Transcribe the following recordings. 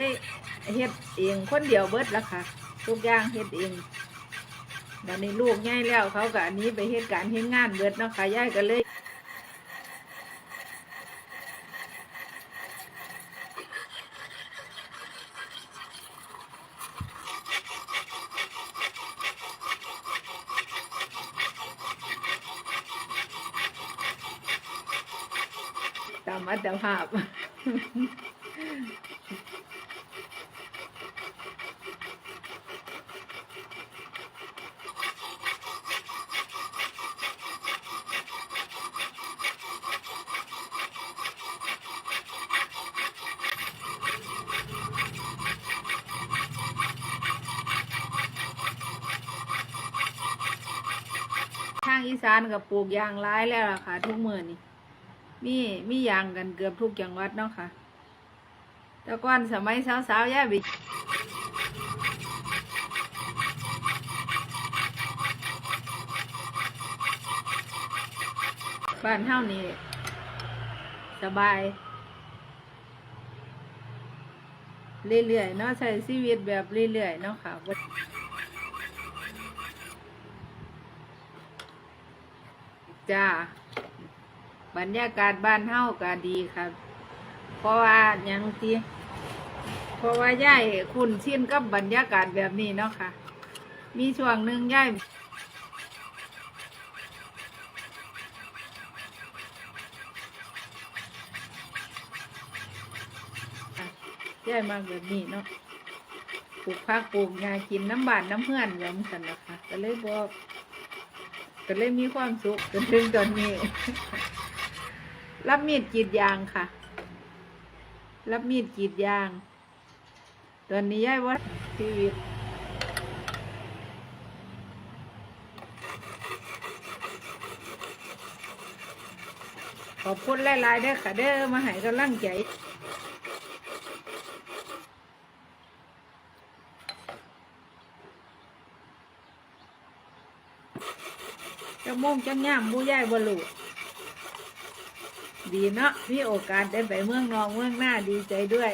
ได้เฮ็ดเองคนเดียวเบิดละค่ะ ทุกอย่างเฮ็ดเองบัดนี้ลูกง่ายแล้วเขาก็อันนี้ไปเฮ็ดการเฮ็ดงานเบิดเนาะค่ะยายก็เลยตามอัตภาพางอีสานกับปลูกยางร้ายแล้วล่ะค่ะ ทุกเมือนี่มีมียางกันเกือบทุกจังหวัดเนาะค่ะแต่ก่อนสมัยสาวๆย่าไปบ้านเท่านี้ สบาย เรื่อยๆเนาะใช้ชีวิตแบบเรื่อยๆเนาะค่ะบ่ จ้า บรรยากาศบ้านเฮาก็ดีครับ เพราะว่ายังตีเพราะว่าย่ายคุ้นชินกับบรรยากาศแบบนี้เนาะค่ะ มีช่วงหนึ่งย่ายค่ะย่ายมากแบบนี้เนาะปลูกผักปลูกหญ้ากินน้ำบานน้ำเพื่อนแบบนี้กันนะคะก็เลยบอก ก็เลยมีความสุขจนถึงตอนนี้ รับมีดกรีดยางค่ะ รับมีดกรีดยาง ตอนนี้ย้ายว่าชีวิตขอบคุณหลายๆเด้อค่ะเด้อมาให้กำลังใจ โมงจะย่ามบูย่ายบลูดีเนาะมีโอกาสได้ไปเมืองนองเมืองหน้าดีใจด้วย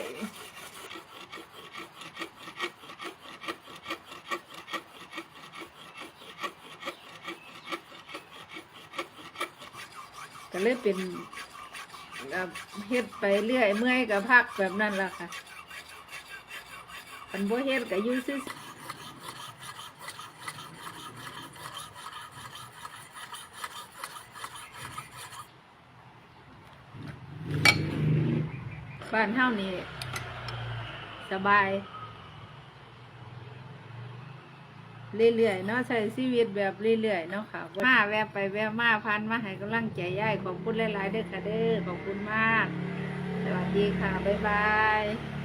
ก็เลยเป็นเฮ็ดไปเรื่อยเมื่อยกับพักแบบนั้นล่ะค่ะคันบ่เฮ็ดก็อยู่ซื่อ บ้านเฮานี่สบาย เรื่อยๆเนาะใช้ชีวิตแบบเรื่อยๆเนาะค่ะมาแวะไปแวะมาพันมาให้กำลังใจย่ายขอบคุณหลายๆเด้อค่ะเด้อขอบคุณมาก สวัสดีค่ะ บ๊ายบาย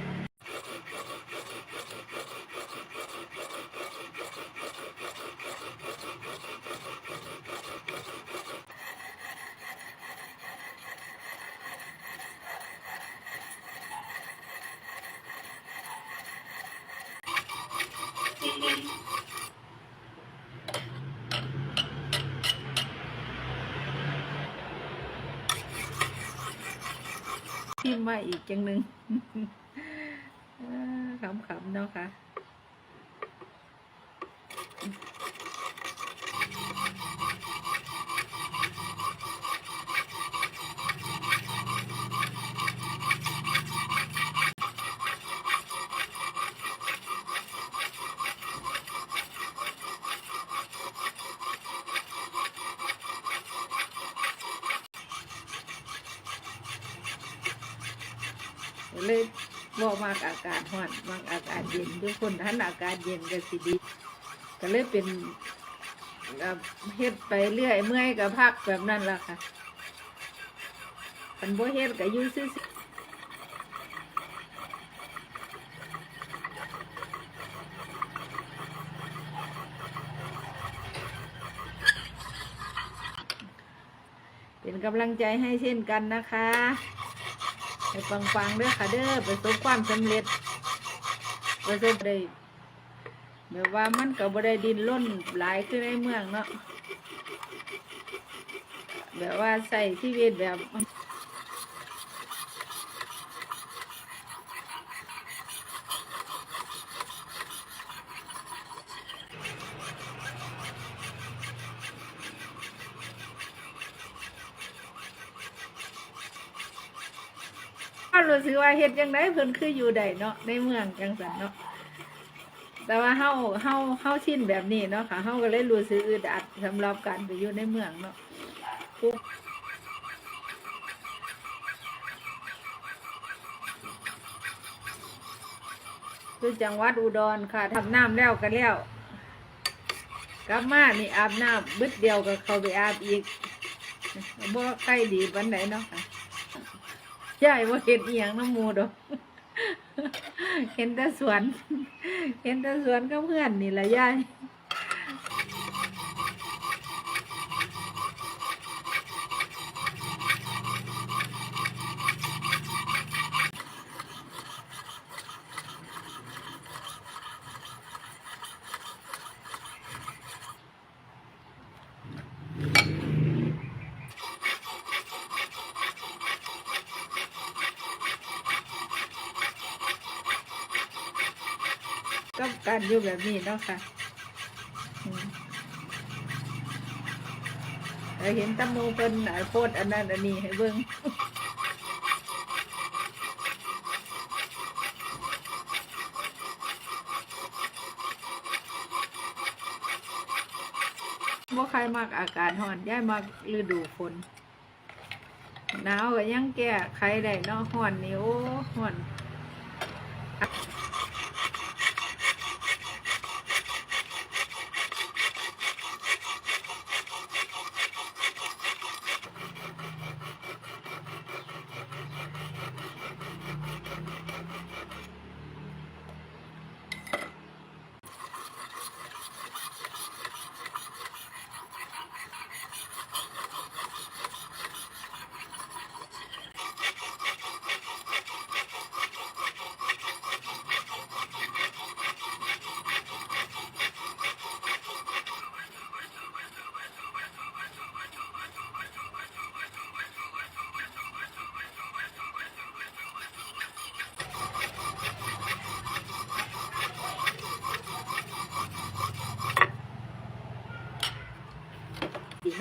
พิมพ์มาอีกจังหนึ่งขำๆเนาะค่ะ บอกมากอากาศร้อนมากอากาศเย็นทุกคนท่านอากาศเย็นก็สิดี ก็เลยเป็นเอ่อเฮ็ดไปเรื่อยเมื่อยกับพักแบบนั้นล่ะค่ะคันบ่เฮ็ดก็อยู่ซื่อเป็นกำลังใจให้เช่นกันนะคะ ให้ฟังๆเด้อค่ะเด้อประสบความสำเร็จประสบได้แบบว่ามันก็บ่ได้ดินล้นหลายขึ้นในเมืองเนาะแบบว่าใส่ชีวิตแบบ ก็ รู้สึกว่าเฮ็ดจังไดเพิ่นคืออยู่ได้เนาะในเมืองจังซั่นเนาะแต่ว่าเฮาเฮาเฮาชินแบบนี้เนาะค่ะเฮาก็เลยรู้สึกอึดอัดสำหรับการไปอยู่ในเมืองเนาะคือจังหวัดอุดรค่ะทำน้ำแล้วก็แล้วกลับมานี่อาบน้ำบึดเดียวก็เข้าไปอาบอีกบ่ใกล้ดีปานไหนเนาะค่ะ ยายว่าเห็นอีหยังน้ำมูดอกเห็นแต่สวน เห็นแต่สวนก็เพื่อนนี่แหละยาย ก็การอยู่แบบนี้เนาะค่ะเห็นตำมูเพิ่นอะโพดอันนั้นอันนี้ให้เบิ่งบ่ใครมักอากาศร้อนย้ายมักฤดูฝนหนาวก็ยังแก้ไขได้เนาะร้อนนี่โอ้ร้อน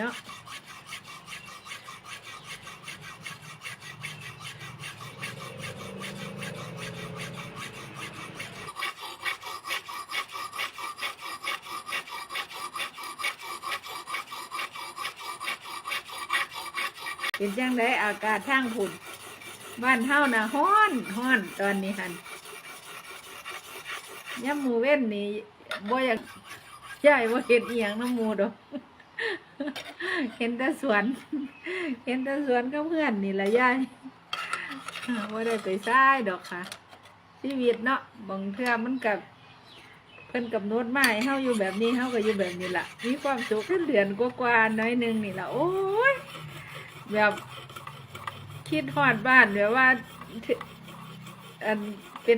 เนาะเป็นจังไดอากาศทางพุ่นบ้านเฮานะฮ้อนฮ้อนตอนนี้หันย่ำหมูเว้นนี่บ่อยากย้ายบ่เห็นเอียงน้ำหมูดอก เห็นแต่สวน เห็นแต่สวนก็เพื่อนนี่แหละยายว่าได้ไปซ้ายดอกค่ะชีวิตเนาะบางเทื่อมันกับเพิ่นกับโน้ตไม้เฮาอยู่แบบนี้เฮาก็อยู่แบบนี้ล่ะ มีความสุขขึ้นเดือนกว่าๆน้อยนึงนี่ล่ะโอ้ยแบบคิดฮอดบ้านแบบว่าอันเป็น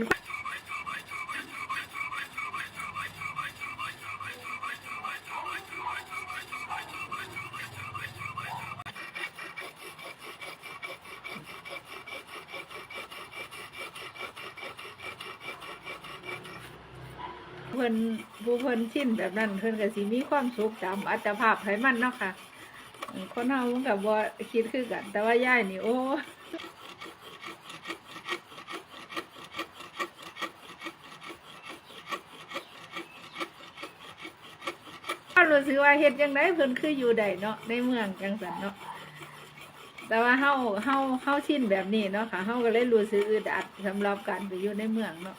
เพิ่นผู้เพิ่นชินแบบนั้นเพิ่นก็สิมีความสุขตามอัตภาพไผมันเนาะค่ะคนเฮามันก็บ่คิดคือกัน แต่ว่ายายนี่โอ้รู้สึกว่าเฮ็ดจังไดเพิ่นคืออยู่ได้เนาะในเมืองจังซั่นเนาะแต่ว่าเฮาเฮาเฮาชินแบบนี้เนาะค่ะเฮาก็เลยรู้สึกอึดอัดสำหรับการไปอยู่ในเมืองเนาะ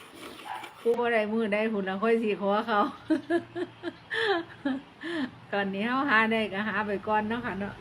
กูบ่ได้มือได้หุ่นละค่อยสีขอเขาก่อนนี้เขาหาได้ก็หาไปก่อนเนาะค่ะเนาะ